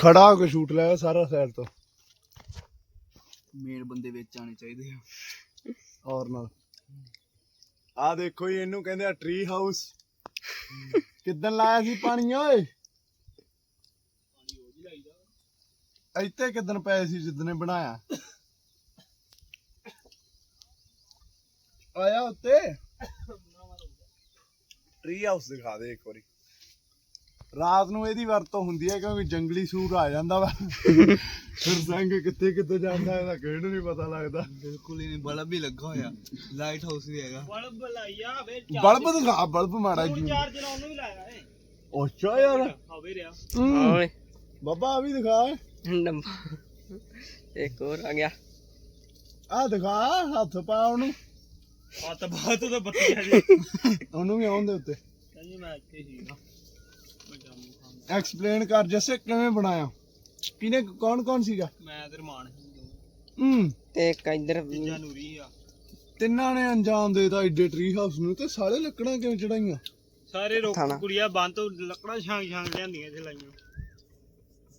ਖੜਾ ਹੋ ਕੇ ਸ਼ੂਟ ਲਿਆ ਸਾਰਾ ਸਾਈਡ ਤੋਂ। ਮੇਨ ਬੰਦੇ ਵਿੱਚ ਆਣੇ ਚਾਹੀਦੇ ਆ। ਔਰ ਨਾਲ ਆ ਦੇਖੋ ਜੀ ਇਹਨੂੰ ਕਹਿੰਦੇ ਆ ਟਰੀ ਹਾਊਸ ਕਿੱਦਣ ਲਾਇਆ ਸੀ ਪਾਣੀ ਓਏ? ਇੱਥੇ ਕਿੱਦਣ ਪਏ ਸੀ ਜਿੱਦਨੇ ਬਣਾਇਆ? ਆਇਆ ਉੱਤੇ? ਟਰੀ ਹਾਊਸ ਦਿਖਾ ਦੇ ਇੱਕ ਵਾਰੀ। ਰਾਤ ਨੂੰ ਇਹਦੀ ਵਰਤੋਂ ਹੁੰਦੀ ਹੈ ਕਿਉਂਕਿ ਜੰਗਲੀ ਸੂਰ ਆ ਜਾਂਦਾ ਵਾ। ਫਿਰ ਸੰਗ ਕਿੱਥੇ ਕਿੱਥੇ ਜਾਂਦਾ ਇਹਦਾ ਕਿਹੜਾ ਨਹੀਂ ਪਤਾ ਲੱਗਦਾ। ਬਿਲਕੁਲ ਹੀ ਨਹੀਂ ਬਲਬ ਵੀ ਲੱਗਾ ਹੋਇਆ। ਲਾਈਟ ਹਾਊਸ ਵੀ ਹੈਗਾ। ਬਲਬ ਲਾਈਆ ਵੇ ਬਲਬ ਦਿਖਾ ਬਲਬ ਮਾੜਾ ਜੀ। ਚਾਰ ਚਲਾਉਣ ਨੂੰ ਵੀ ਲਾਇਆ ਏ ਅੱਛਾ ਯਾਰ। ਹਵੇ ਰਿਆ ਓਏ। ਬਾਬਾ ਆ ਵੀ ਦਿਖਾ। ਡੰਬਾ ਇੱਕ ਹੋਰ ਆ ਗਿਆ। ਆ ਦਿਖਾ ਹੱਥ ਪਾ ਉਹਨੂੰ। ਹੱਥ ਬਾਤ ਤਾਂ ਬੱਤੀ ਆ ਜੀ ਉਹਨੂੰ ਵੀ ਆਉਣ ਦੇ ਉੱਤੇ। ਕਹਿੰਦੀ ਮੈਂ ਇੱਥੇ ਸੀਗਾ। ਐਕਸਪਲੇਨ ਕਰ ਜੈਸੇ ਕਿਵੇਂ ਬਣਾਇਆ? ਕਿਨੇ ਕੌਣ ਕੌਣ ਸੀਗਾ? ਮੈਂ ਤੇ ਰਮਾਨ ਹੂੰ। ਤੇ ਇੱਕ ਇੱਧਰ ਤੀਜਾ ਨੂਰੀ ਆ। ਤਿੰਨਾਂ ਨੇ ਅੰਜਾਮ ਦੇਤਾ ਏਡੇ ਟਰੀ ਹਾਊਸ ਨੂੰ ਤੇ ਸਾਰੇ ਲੱਕੜਾਂ ਕਿਵੇਂ ਚੜਾਈਆਂ ਸਾਰੇ ਰੁੱਖ ਥਾਣਾ। ਕੁੜੀਆਂ ਬੰਦ ਤੋਂ ਲੱਕੜਾਂ ਛਾਂਗ ਛਾਂਗ ਲਿਆਂਦੀਆਂ ਇੱਥੇ ਲਾਈਆਂ।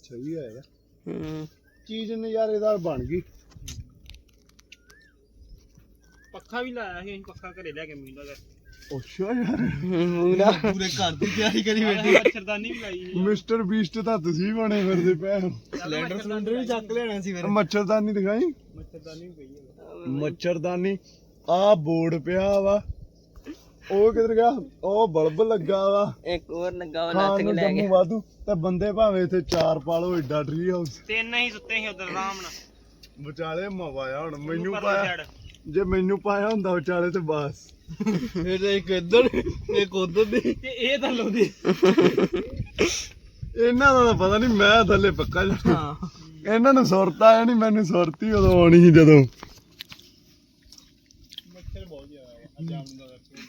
ਸਹੀ ਹੈ ਯਾਰ। ਹੂੰ। ਚੀਜ਼ ਨਜ਼ਾਰੇਦਾਰ ਬਣ ਗਈ। ਪੱਖਾ ਵੀ ਲਾਇਆ ਸੀ ਅਸੀਂ ਪੱਖਾ ਘਰੇ ਲੈ ਕੇ ਮੀਂਦਾ ਕਰ ਅੱਛਾ ਯਾਰ। ਮੂਰਾ ਪੂਰੇ ਘਰ ਦੀ ਤਿਆਰੀ ਕਰੀ ਬੈਠੀ। ਮੱਛਰਦਾਨੀ ਵੀ ਲਾਈ ਸੀ ਮਿਸਟਰ ਬੀਸਟ ਤਾਂ ਤੁਸੀਂ ਬਣੇ ਫਿਰਦੇ ਪਏ ਹੋ ਸਿਲੰਡਰ ਸਿਲੰਡਰ ਵੀ ਚੱਕ ਲੈਣਾ ਸੀ ਫਿਰ। ਮੱਛਰਦਾਨੀ ਦਿਖਾਈ? ਮੱਛਰਦਾਨੀ ਵੀ ਪਈ ਹੈ ਮੱਛਰਦਾਨੀ ਆ ਬੋਰਡ ਪਿਆ ਵਾ। ਉਹ ਕਿੱਧਰ ਗਿਆ? ਉਹ ਬਲਬ ਲੱਗਾ ਵਾ। ਇੱਕ ਹੋਰ ਲੱਗਾ ਖਾਣ ਨੱਥ ਲੈ ਗਿਆ। ਵਾਧੂ। ਤੇ ਬੰਦੇ ਭਾਵੇਂ ਇੱਥੇ ਚਾਰ ਪਾਲੋ ਏਡਾ ਟਰੀ ਹਾਊਸ ਤਿੰਨ ਹੀ ਸੁੱਤੇ ਸੀ ਉਧਰ ਆਰਾਮ ਨਾਲ। ਵਿਚਾਲੇ ਮਵਾਇਆ ਹੁਣ ਮੈਨੂੰ ਪਾਇਆ। ਜੇ ਮੈਨੂੰ ਪਾਇਆ ਹੁੰਦਾ ਵਿਚਾਲੇ ਤੇ ਬਸ ਫਿਰ ਇੱਕ ਇੱਧਰ ਇੱਕ ਉਧਰ ਦੀ ਤੇ ਇਹ ਤਾਂ ਲੋਦੀ ਇਹਨਾਂ ਦਾ ਤਾਂ ਪਤਾ ਨਹੀਂ ਮੈਂ ਥੱਲੇ ਪੱਕਾ ਜਾ ਹਾਂ ਇਹਨਾਂ ਨੂੰ ਸੁਰਤ ਆਇਆ ਨਹੀਂ ਮੈਨੂੰ ਸੁਰਤੀ ਉਦੋਂ ਆਉਣੀ ਸੀ ਜਦੋਂ ਮੱਛਰ ਬਹੁਤ ਜ਼ਿਆਦਾ ਹੈ ਜਾਮ ਦਾ ਕਰਕੇ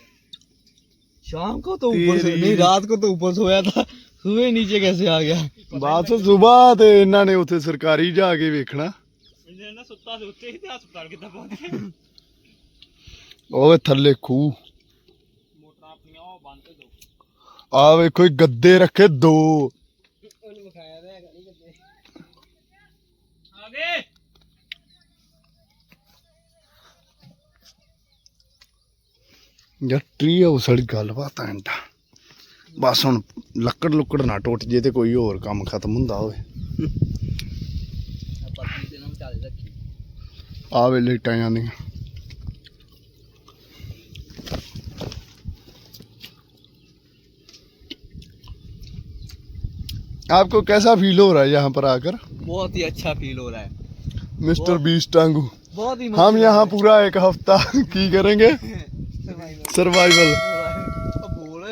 शाम को तो ऊपर से तेरी- नहीं रात को तो ऊपर सोया था सुबह नीचे कैसे आ गया ਬਾਅਦ ਸਵੇਰ ਤੇ ਇਹਨਾਂ ਨੇ ਉੱਥੇ ਸਰਕਾਰੀ ਜਾ ਕੇ ਵੇਖਣਾ ਇਹਦੇ ਨਾਲ ਸੁੱਤਾ ਸੀ ਉੱਤੇ ਹੀ ਤੇ ਹਸਪਤਾਲ ਕਿੱਦਾਂ ਪਹੁੰਚ ਗਿਆ ਉਹ ਥੱਲੇ ਖੂਹ। ਮੋਟਰਾਂ ਆਪਣੀਆਂ ਉਹ ਬੰਦ ਤੇ ਦੋ। ਆ ਵੇਖੋ ਇਹ ਗੱਦੇ ਰੱਖੇ ਦੋ। ਉਹਨੂੰ ਵਿਖਾਇਆ ਤਾਂ ਹੈਗਾ ਨਹੀਂ ਕਿਤੇ ਆ ਗਏ। ਯਾਰ ਟਰੀ ਹਾਊਸ ਵਾਲੀ ਗੱਲਬਾਤ ਐਂ ਤਾਂ ਬਸ ਹੁਣ ਲੱਕੜ ਲੁੱਕੜ ਨਾ ਟੁੱਟ ਜੇ ਤੇ ਕੋਈ ਹੋਰ ਕੰਮ ਖਤਮ ਹੁੰਦਾ ਹੋਵੇ। ਆ ਵੇ ਲਾਈਟਾਂ ਜਾਂਦੀਆਂ आपको कैसा फील हो रहा है यहाँ पर आकर बहुत ही अच्छा फील हो रहा है मिस्टर बीस टांगू बहुत ही हम यहाँ पूरा एक हफ्ता की करेंगे सर्वाइवल बोल